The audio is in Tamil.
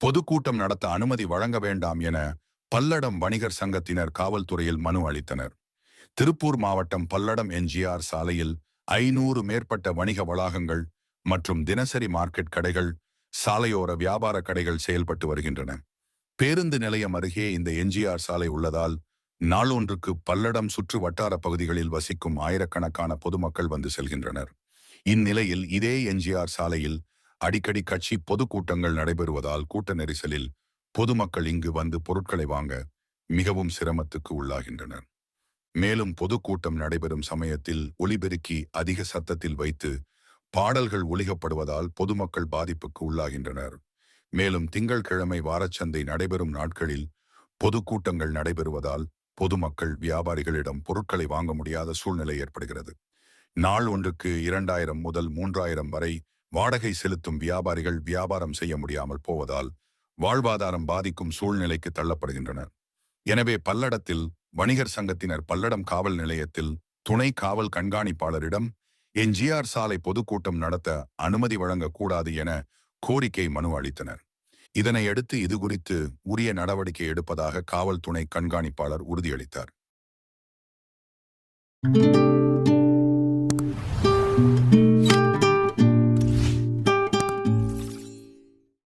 பொதுக்கூட்டம் நடத்த அனுமதி வழங்க வேண்டாம் என பல்லடம் வணிகர் சங்கத்தினர் காவல்துறையில் மனு அளித்தனர். திருப்பூர் மாவட்டம் பல்லடம் என்ஜிஆர் சாலையில் ஐநூறு மேற்பட்ட வணிக வளாகங்கள் மற்றும் தினசரி மார்க்கெட் கடைகள் சாலையோர வியாபார கடைகள் செயல்பட்டு வருகின்றன. பேருந்து நிலையம் அருகே இந்த என்ஜிஆர் சாலை உள்ளதால் நாளொன்றுக்கு பல்லடம் சுற்று வட்டார பகுதிகளில் வசிக்கும் ஆயிரக்கணக்கான பொதுமக்கள் வந்து செல்கின்றனர். இந்நிலையில் இதே எம்ஜிஆர் சாலையில் அடிக்கடி கட்சி பொதுக்கூட்டங்கள் நடைபெறுவதால் கூட்ட நெரிசலில் பொதுமக்கள் இங்கு வந்து பொருட்களை வாங்க மிகவும் சிரமத்துக்கு உள்ளாகின்றனர். மேலும் பொதுக்கூட்டம் நடைபெறும் சமயத்தில் ஒளிபெருக்கி அதிக சத்தத்தில் வைத்து பாடல்கள் ஒலிக்கப்படுவதால் பொதுமக்கள் பாதிப்புக்கு உள்ளாகின்றனர். மேலும் திங்கள்கிழமை வாரச்சந்தை நடைபெறும் நாட்களில் பொதுக்கூட்டங்கள் நடைபெறுவதால் பொதுமக்கள் வியாபாரிகளிடம் பொருட்களை வாங்க முடியாத சூழ்நிலை ஏற்படுகிறது. நாள் ஒன்றுக்கு இரண்டாயிரம் முதல் மூன்றாயிரம் வரை வாடகை செலுத்தும் வியாபாரிகள் வியாபாரம் செய்ய முடியாமல் போவதால் வாழ்வாதாரம் பாதிக்கும் சூழ்நிலைக்கு தள்ளப்படுகின்றனர். எனவே பல்லடத்தில் வணிகர் சங்கத்தினர் பல்லடம் காவல் நிலையத்தில் துணை காவல் கண்காணிப்பாளரிடம் என்ஜிஆர் சாலை பொதுக்கூட்டம் நடத்த அனுமதி வழங்கக்கூடாது என கோரிக்கை மனு அளித்தனர். இதனையடுத்து இது குறித்து உரிய நடவடிக்கை எடுப்பதாக காவல் துணை கண்காணிப்பாளர் உறுதியளித்தார்.